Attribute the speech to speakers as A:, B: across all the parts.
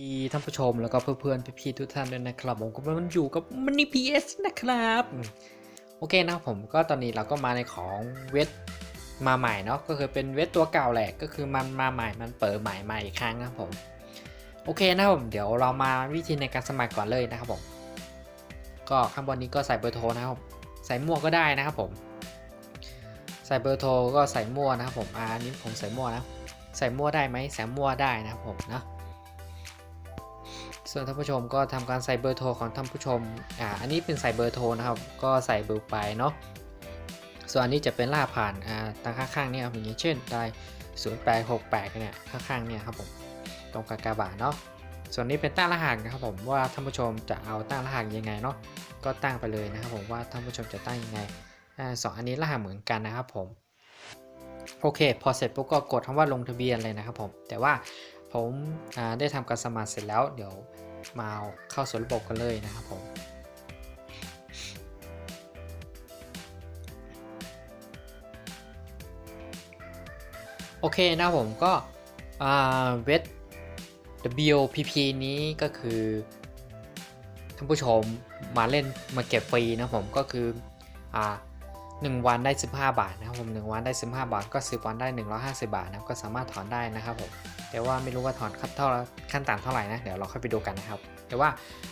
A: ดีท่านผู้ชมแล้วก็เพื่อนๆพี่ๆทุกท่านด้วยนะครับ ผมก็มันอยู่กับมันนี่พีเอสนะครับอืมโอเคนะครับผมก็ตอนนี้เราก็มาในของเวทมาใหม่เนาะก็คือเป็นเวทตัวเก่าแหละก็คือมันมาใหม่มันเปิดใหม่มาอีกครั้งนะครับผมโอเคนะครับผมเดี๋ยวเรามาวิธีในการสมัครก่อนเลยนะครับผม ก็ข้างบนนี้ก็ใส่เบอร์โทรนะครับใส่มั่วก็ได้นะครับผม ใส่เบอร์โทรก็ใส่มั่วนะครับผมอ่าอันนี้ผมใส่มั่วนะ ใส่มั่วได้ไหมใส่มั่วได้นะครับผมนะ ส่วนท่านผู้ชมก็ทำการใส่เบอร์โทรของท่านผู้ชม อ่า อันนี้เป็นใส่เบอร์โทรนะครับ ก็ใส่เบอร์ไปเนาะ ส่วนอันนี้จะเป็นล่าผ่าน อ่าทางข้างๆเนี่ยครับอย่างนี้เช่นได้0 8 6 8เนี่ยข้างๆเนี่ยครับผมตรงกากบาทเนาะ ส่วนนี้เป็นตั้งรหัสนะครับผมว่าท่านผู้ชมจะเอาตั้งรหัสยังไงเนาะ ก็ตั้งไปเลยนะครับผมว่าท่านผู้ชมจะตั้งยังไง อ่าสองอันนี้รหัสเหมือนกันนะครับผม โอเค พอเสร็จปุ๊บก็กดคำว่าลงทะเบียนเลยนะครับผม แต่ว่า ผมได้ทำการสมัครเสร็จแล้ว เดี๋ยวมาเข้าสู่ระบบกันเลยนะครับผมโอเคนะผมก็เวท WPP นี้ก็คือท่านผู้ชมมาเล่นมาเก็บฟรีนะผมก็คืออ่า1วันได้ 15 บาทนะครับผม1วันได้ 15 บาท ก็ 10 วันได้ 150 บาทนะครับก็สามารถถอนได้นะครับผม แต่ว่าไม่รู้ว่าถอนขั้นเท่าขั้นต่ำเท่าไหร่นะ เดี๋ยวเราค่อยไปดูกันนะครับ แต่ว่า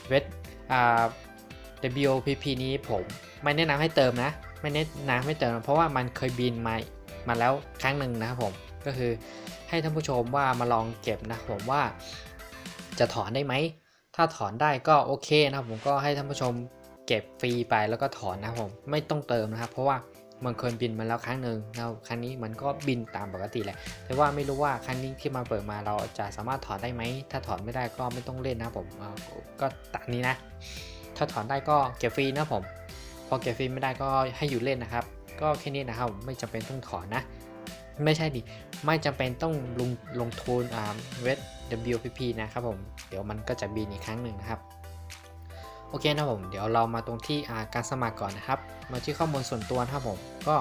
A: เวทอ่า WPP นี้ผมไม่แนะนำให้เติมนะ ไม่แนะนำให้เติม เพราะว่ามันเคยบินมามาแล้วครั้งหนึ่งนะครับผมก็คือให้ท่านผู้ชมว่ามาลองเก็บนะผมว่าจะถอนได้ไหม ถ้าถอนได้ก็โอเคนะครับผมก็ให้ท่านผู้ชมเก็บฟรีไปแล้วก็ถอนนะครับผมไม่ต้องเติมนะครับ เพราะว่า มันเคยบินมาแล้วครั้งหนึ่งแล้วครั้งนี้มันก็บินตามปกติแหละ แต่ว่าไม่รู้ว่าครั้งนี้ที่มาเปิดมาเราจะสามารถถอนได้ไหม ถ้าถอนไม่ได้ก็ไม่ต้องเล่นนะผมก็ตามนี้นะ ถ้าถอนได้ก็เก็บฟรีนะผม พอเก็บฟรีไม่ได้ก็ให้อยู่เล่นนะครับ ก็แค่นี้นะครับ ไม่จำเป็นต้องถอนนะ ไม่ใช่ดิ ไม่จำเป็นต้องลงลงทุนอ่าเวท WPP นะครับผม เดี๋ยวมันก็จะบินอีกครั้งหนึ่งนะครับ อเคนะผมเดี๋ยวเรามาตรงที่การสมัครก่อนนะครับ มาที่ข้อมูลส่วนตัวนะครับผมก็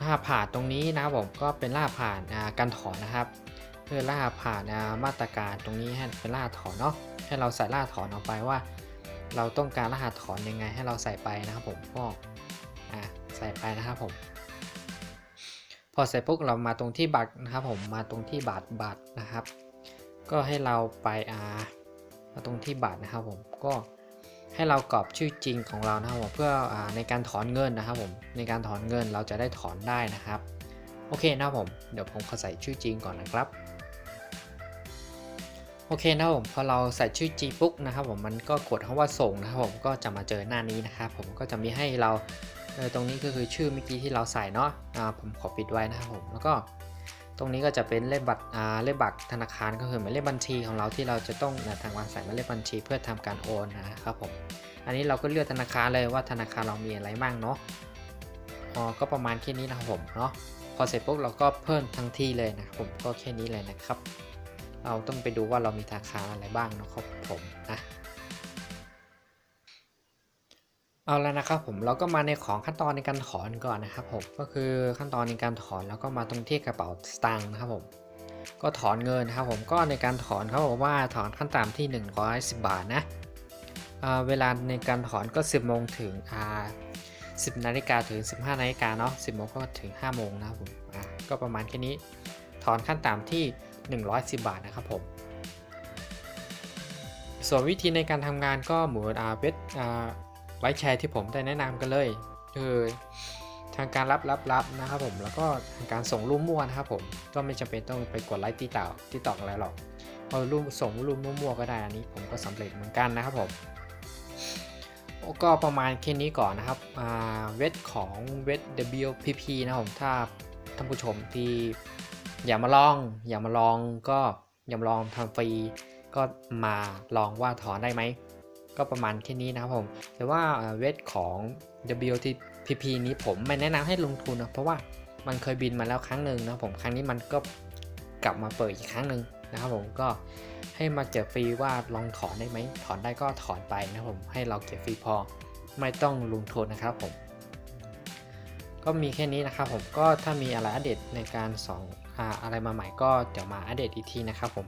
A: รหัสผ่านตรงนี้นะครับผมก็เป็นรหัสผ่านการถอนนะครับเพื่อรหัสผ่านมาตรการตรงนี้ให้เป็นรหัสถอนเนาะให้เราใส่รหัสถอนออกไปว่า เราต้องการรหัสถอนยังไงให้เราใส่ไปนะครับผมก็ใส่ไปนะครับผมพอเสร็จปุ๊บเรามาตรงที่บัตรนะครับผมมาตรงที่บัตรบัตรนะครับ ก็ให้เราไปอ่ามาตรงที่บัตรนะครับผมก็ ให้เรากรอกชื่อจริงของเรานะครับผมเพื่ออในการถอนเงินนะครับผมในการถอนเงินเราจะได้ถอนได้นะครับ โอเคนะครับผมเดี๋ยวผมขอใส่ชื่อจริงก่อนนะครับโอเคนะผมพอเราใส่ชื่อจริงปุ๊บนะครับผมมันก็กดคำว่าส่งนะครับผมก็จะมาเจอหน้านี้นะครับผมก็จะมีให้เราตรงนี้ก็คือชื่อเมื่อกี้ที่เราใส่เนาะผมขอปิดไว้นะครับผมแล้วก็ ตรงนี้ก็จะเป็นเลขบัตรเลขบัตรธนาคารก็คือหมายเลขบัญชีของเราที่เราจะต้องนะทางวันใส่หมายเลขบัญชีเพื่อทำการโอนนะครับผมอันนี้เราก็เลือกธนาคารเลยว่าธนาคารเรามีอะไรบ้างเนาะอ๋อก็ประมาณแค่นี้นะครับผมเนาะพอเสร็จปุ๊บเราก็เพิ่มทั้งที่เลยนะครับผมก็แค่นี้เลยนะครับ เราต้องไปดูว่าเรามีธนาคารอะไรบ้างเนาะครับผมนะ เอาแล้วนะครับผมเราก็มาในของขั้นตอนในการถอนก่อนนะครับผมก็คือขั้นตอนในการถอนแล้วก็มาตรงที่กระเป๋าสตางค์นะครับผมก็ถอนเงินนะครับผมก็ในการถอนเขาบอกว่าถอนขั้นต่ำที่ 110 บาทนะเวลาในการถอนก็ 10โมงถึงอ่า10นาฬิกาถึง 15นาฬิกาเนาะ10โมงก็ถึง5โมงนะครับผมอ่าก็ประมาณแค่นี้ถอนขั้นต่ำที่ 110 บาทนะครับผมส่วนวิธีในการทำงานก็เหมือนอ่าเวทอ่า ไว้แชร์ที่ผมได้แนะนำกันเลยคือทางการรับรับรับนะครับผมแล้วก็ทางการส่งรูปมั่วนะครับผมก็ไม่จำเป็นต้องไปกดไลค์ตีต่อตีต่ออะไรหรอกเอารูปส่งรูปมั่วๆก็ได้อันนี้ผมก็สำเร็จเหมือนกันนะครับผมก็ประมาณแค่นี้ก่อนนะครับเวทของเวท WPP นะครับผมถ้าท่านผู้ชมที่อยากมาลอง อยากมาลองก็อย่ามาลองทำฟรีก็มาลองว่าถอนได้ไหม ก็ประมาณแค่นี้นะครับผม แต่ว่าเวทของ WTPP นี้ผมไม่แนะนำให้ลงทุนนะเพราะว่ามันเคยบินมาแล้วครั้งหนึ่งนะครับผม ครั้งนี้มันก็กลับมาเปิดอีกครั้งหนึ่งนะครับผมก็ให้มาเก็บฟรีว่าลองถอนได้ไหมถอนได้ก็ถอนไปนะครับผมให้เราเก็บฟรีพอไม่ต้องลงทุนนะครับผม ก็มีแค่นี้นะครับผมก็ถ้ามีอะไรอัปเดตในการสองออะไรมาใหม่ก็เดี๋ยวมาอัปเดตอีกทีนะครับผม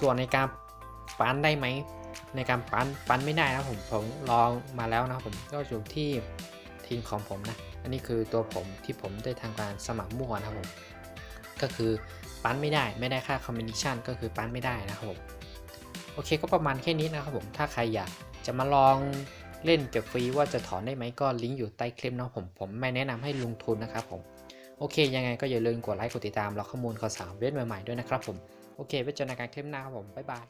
A: ส่วนในการปั้นได้ไหม ในการปั้นปั้นไม่ได้นะผมผมลองมาแล้วนะผมก็อยู่ที่ทีมของผมนะ อันนี้คือตัวผมที่ผมได้ทางการสมัครมั่วนะผมก็คือปั้นไม่ได้ไม่ได้ค่าคอมมิชชั่นก็คือปั้นไม่ได้นะครับผมโอเคก็ประมาณแค่นี้นะครับผมถ้าใครอยากจะมาลองเล่นเก็บฟรีว่าจะถอนได้ไหมก็ลิงก์อยู่ใต้คลิปนะผมผมไม่แนะนำให้ลงทุนนะครับผมโอเค ยังไงก็อย่าลืมกดไลค์กดติดตามเราข้อมูลข่าวสารเว็บใหม่ๆด้วยนะครับผมโอเคไว้เจอกันในคลิปหน้าครับผมบ๊ายบาย